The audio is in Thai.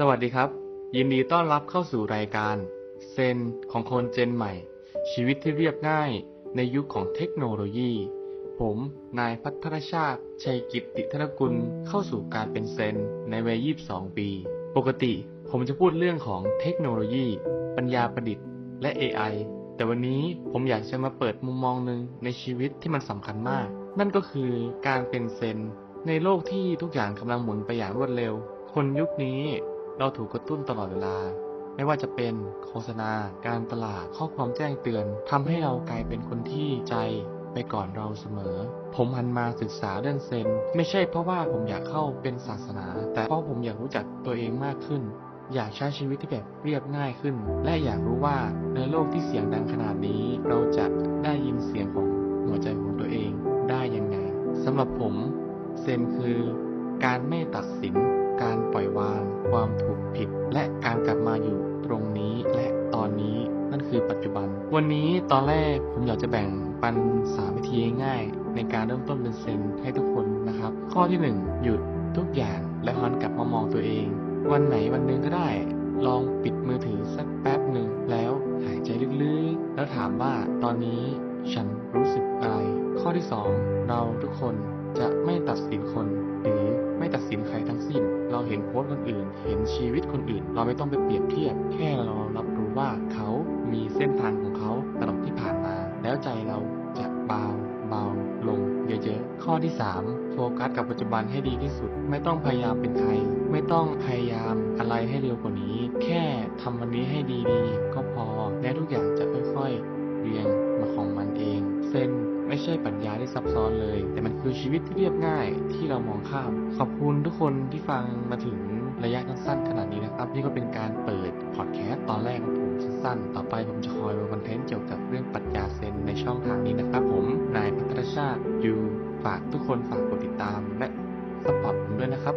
สวัสดีครับ ยินดีต้อนรับเข้าสู่รายการเซนของคนเจนใหม่ ชีวิตที่เรียบง่ายในยุคของเทคโนโลยี ผมนายพัทรชาติ ชัยกิตติธนกุลเข้าสู่การเป็นเซนในวัย 22 ปี ปกติผมจะพูดเรื่องของเทคโนโลยี ปัญญาประดิษฐ์ และ AI แต่วันนี้ผมอยากจะมาเปิดมุมมองหนึ่งในชีวิตที่มันสำคัญมาก นั่นก็คือการเป็นเซนในโลกที่ทุกอย่างกำลังหมุนไปอย่างรวดเร็ว คนยุคนี้ เราถูกกระตุ้นตลอดเวลา ไม่ว่าจะเป็นโฆษณา การตลาดข้อความแจ้งเตือนทำให้เรากลายเป็นคนที่ใจไปก่อนเราเสมอ ผมหันมาศึกษาเรื่องเซน ไม่ใช่เพราะว่าผมอยากเข้าเป็นศาสนา แต่เพราะผมอยากรู้จักตัวเองมากขึ้น อยากใช้ชีวิตที่แบบเรียบง่ายขึ้น และอยากรู้ว่าในโลกที่เสียงดังขนาดนี้ เราจะได้ยินเสียงของหัวใจของตัวเองได้ยังไงสำหรับผม เซนคือ การไม่ตัดสิน การปล่อยวาง ความถูกผิด และการกลับมาอยู่ตรงนี้และตอนนี้นั่นคือปัจจุบัน วันนี้ตอนแรกผมอยากจะแบ่งปันสามวิธีง่าย ในการเริ่มต้นเป็นเซนให้ทุกคนนะครับ ข้อที่หนึ่งหยุดทุกอย่างและหันกลับมามองตัวเอง วันไหนวันหนึ่งก็ได้ ลองปิดมือถือสักแป๊บหนึ่งแล้วหายใจลึกๆ แล้วถามว่าตอนนี้ฉันรู้สึกอะไร ข้อที่สองเราทุกคน ตคนอื่น เห็นชีวิตคนอื่น เราไม่ต้องไปเปรียบเทียบ แค่เรารับรู้ว่าเขามีเส้นทางของเขาตลอดที่ผ่านมา แล้วใจเราจะเบาเบาลงเยอะๆ ข้อที่ 3 โฟกัสกับปัจจุบันให้ดีที่สุด ไม่ต้องพยายามเป็นใคร ไม่ต้องพยายามอะไรให้เร็วกว่านี้ แค่ทำวันนี้ให้ดีๆ ก็พอ และทุกอย่างจะค่อยๆ เรียงมาของมันเองเซน ไม่ใช่ปรัชญาที่ซับซ้อนเลย แต่มันคือชีวิตที่เรียบง่ายที่เรามองข้าม ขอบคุณทุกคนที่ฟังมาถึงระยะสั้นๆขนาดนี้นะครับ นี่ก็เป็นการเปิดพอดแคสต์ตอนแรกของผมสั้นๆ ต่อไปผมจะคอยลงคอนเทนต์เกี่ยวกับเรื่องปรัชญาเซนในช่องทางนี้นะครับ ผมนายพัทรชาติยูฝากทุกคนฝากกดติดตามและสปอร์ตผมด้วยนะครับ